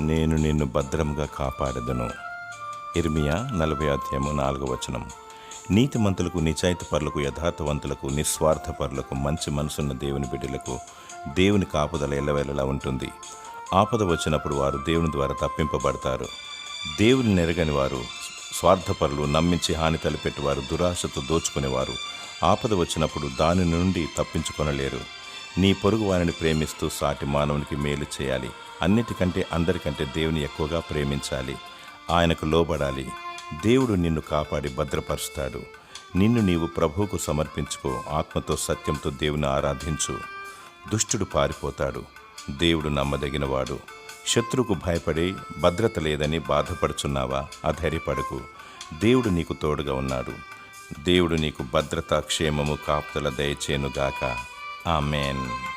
నేను నిన్ను భద్రంగా కాపాడదును. ఇర్మియా నలభై అధ్యాయము నాలుగవ వచనం. నీతిమంతులకు నిజాయితీపరులకు యథార్థవంతులకు నిస్వార్థపరులకు మంచి మనసున్న దేవుని బిడ్డలకు దేవుని కాపుదల ఎల్లవేళలా ఉంటుంది. ఆపద వచ్చినప్పుడు వారు దేవుని ద్వారా తప్పింపబడతారు. దేవుని నెరగని వారు స్వార్థపరులు నమ్మించి హాని తలపెట్టువారు దురాశతో దోచుకునేవారు. ఆపద వచ్చినప్పుడు దాని నుండి తప్పించుకొనలేరు. నీ పొరుగు వారిని ప్రేమిస్తూ సాటి మానవునికి మేలు చేయాలి. అన్నిటికంటే అందరికంటే దేవుని ఎక్కువగా ప్రేమించాలి. ఆయనకు లోబడాలి. దేవుడు నిన్ను కాపాడి భద్రపరుస్తాడు. నిన్ను నీవు ప్రభువుకు సమర్పించుకో ఆత్మతో సత్యంతో దేవుని ఆరాధించు. దుష్టుడు పారిపోతాడు. దేవుడు నమ్మదగినవాడు. శత్రువుకు భయపడి భద్రత లేదని బాధపడుచున్నావా? అధైర్యపడకు. దేవుడు నీకు తోడుగా ఉన్నాడు. దేవుడు నీకు భద్రత క్షేమము కాపుదల దయచేనుగాక Amen.